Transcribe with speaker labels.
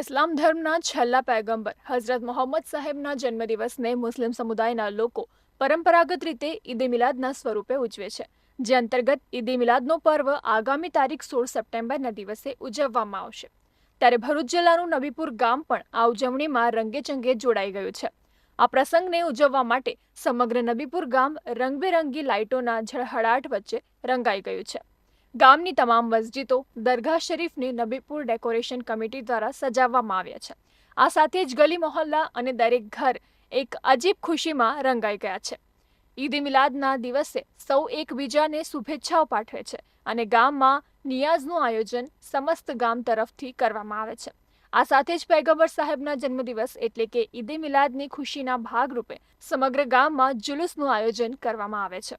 Speaker 1: ઇસ્લામ ધર્મના છેલ્લા પૈગંબર, હઝરત મોહમ્મદ સાહેબના જન્મદિવસને મુસ્લિમ સમુદાયના લોકો પરંપરાગત રીતે ઈદે મિલાદના સ્વરૂપે ઉજવે છે, જે અંતર્ગત ઈદે મિલાદનો પર્વ આગામી તારીખ સોળ સપ્ટેમ્બરના દિવસે ઉજવવામાં આવશે. ત્યારે ભરૂચ જિલ્લાનું નબીપુર ગામ પણ આ ઉજવણીમાં રંગેચંગે જોડાઈ ગયું છે. આ પ્રસંગને ઉજવવા માટે સમગ્ર નબીપુર ગામ રંગબેરંગી લાઇટોના ઝળહળાટ વચ્ચે રંગાઈ ગયું છે. ગામની તમામ મસ્જિદો દરગાહ શરીફને નબીપુર ડેકોરેશન કમિટી દ્વારા સજાવવામાં આવ્યા છે. આ સાથે જ ગલી મોહલ્લા અને દરેક ઘર એક અજીબ ખુશીમાં રંગાઈ ગયા છે. ઈદ મિલાદના દિવસે સૌ એકબીજાને શુભેચ્છાઓ પાઠવે છે અને ગામમાં નિયાઝનું આયોજન સમસ્ત ગામ તરફથી કરવામાં આવે છે. આ સાથે જ પૈગંબર સાહેબના જન્મદિવસ એટલે કે ઈદે મિલાદની ખુશીના ભાગરૂપે સમગ્ર ગામમાં જુલુસનું આયોજન કરવામાં આવે છે.